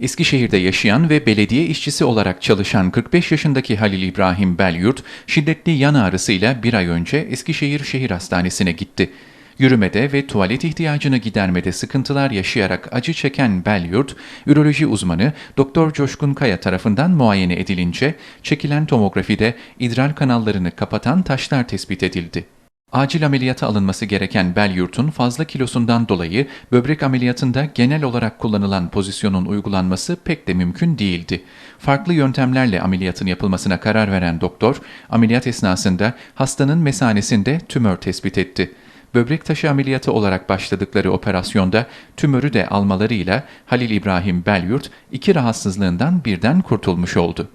Eskişehir'de yaşayan ve belediye işçisi olarak çalışan 45 yaşındaki Halil İbrahim Belyurt, şiddetli yan ağrısıyla bir ay önce Eskişehir Şehir Hastanesi'ne gitti. Yürümede ve tuvalet ihtiyacını gidermede sıkıntılar yaşayarak acı çeken Belyurt, üroloji uzmanı Doktor Coşkun Kaya tarafından muayene edilince çekilen tomografide idrar kanallarını kapatan taşlar tespit edildi. Acil ameliyata alınması gereken Belyurt'un fazla kilosundan dolayı böbrek ameliyatında genel olarak kullanılan pozisyonun uygulanması pek de mümkün değildi. Farklı yöntemlerle ameliyatın yapılmasına karar veren doktor, ameliyat esnasında hastanın mesanesinde tümör tespit etti. Böbrek taşı ameliyatı olarak başladıkları operasyonda tümörü de almalarıyla Halil İbrahim Belyurt iki rahatsızlığından birden kurtulmuş oldu.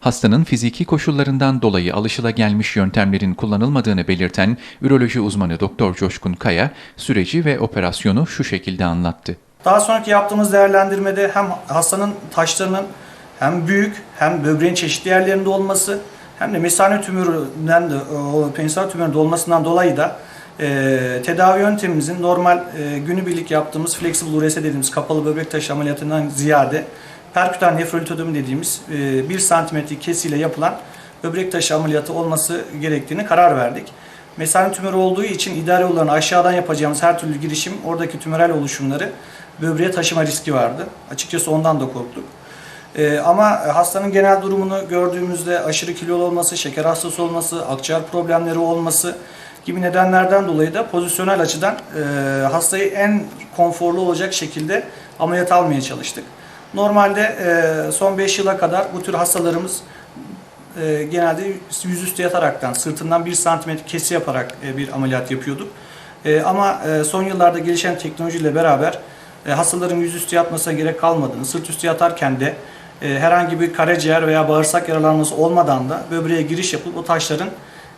Hastanın fiziki koşullarından dolayı alışılagelmiş yöntemlerin kullanılmadığını belirten üroloji uzmanı Doktor Coşkun Kaya süreci ve operasyonu şu şekilde anlattı. Daha sonraki yaptığımız değerlendirmede hem hastanın taşlarının hem büyük hem böbreğin çeşitli yerlerinde olması hem de mesane tümöründen de o penisal tümöründe olmasından dolayı da e, tedavi yöntemimizin normal e, günübirlik yaptığımız flexible URS dediğimiz kapalı böbrek taşı ameliyatından ziyade perkütan nefrolitotomi dediğimiz e, 1 santimetrelik kesiyle yapılan böbrek taşı ameliyatı olması gerektiğini karar verdik. Mesane tümörü olduğu için idare yollarını aşağıdan yapacağımız her türlü girişim oradaki tümörel oluşumları böbreğe taşıma riski vardı. Açıkçası ondan da korktuk. Ee, ama hastanın genel durumunu gördüğümüzde aşırı kilolu olması, şeker hastası olması, akciğer problemleri olması gibi nedenlerden dolayı da pozisyonel açıdan e, hastayı en konforlu olacak şekilde ameliyat almaya çalıştık. Normalde e, son 5 yıla kadar bu tür hastalarımız e, genelde yüzüstü yataraktan, sırtından 1 santimetre kesi yaparak e, bir ameliyat yapıyorduk. E, ama e, son yıllarda gelişen teknolojiyle beraber e, hastaların yüzüstü yatmasına gerek kalmadığını, sırt üstü yatarken de e, herhangi bir karaciğer veya bağırsak yaralanması olmadan da böbreğe giriş yapıp o taşların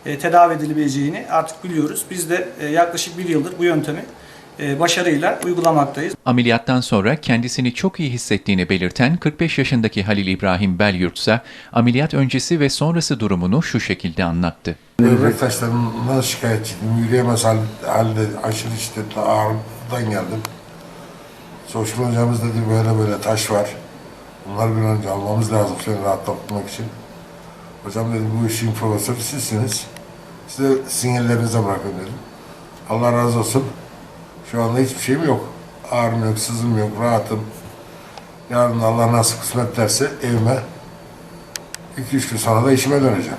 e, tedavi edilebileceğini artık biliyoruz. Biz de e, yaklaşık bir yıldır bu yöntemi başarıyla uygulamaktayız. Ameliyattan sonra kendisini çok iyi hissettiğini belirten 45 yaşındaki Halil İbrahim Belyurt ise ameliyat öncesi ve sonrası durumunu şu şekilde anlattı. Böbrek taşlarından şikayetçiydim. Yürüyemez hal- halde aşırı şiddetli ağrıdan geldim. Soşkun hocamız dedi böyle böyle taş var. Bunları bir önce almamız lazım seni rahatlatmak için. Hocam dedi bu işin profesörü sizsiniz. Size sinyallerinize bırakın dedim. Allah razı olsun. Şu anda hiçbir şeyim yok. Ağrım yok, sızım yok, rahatım. Yarın Allah nasıl kısmet derse evime 2-3 gün sonra da işime döneceğim.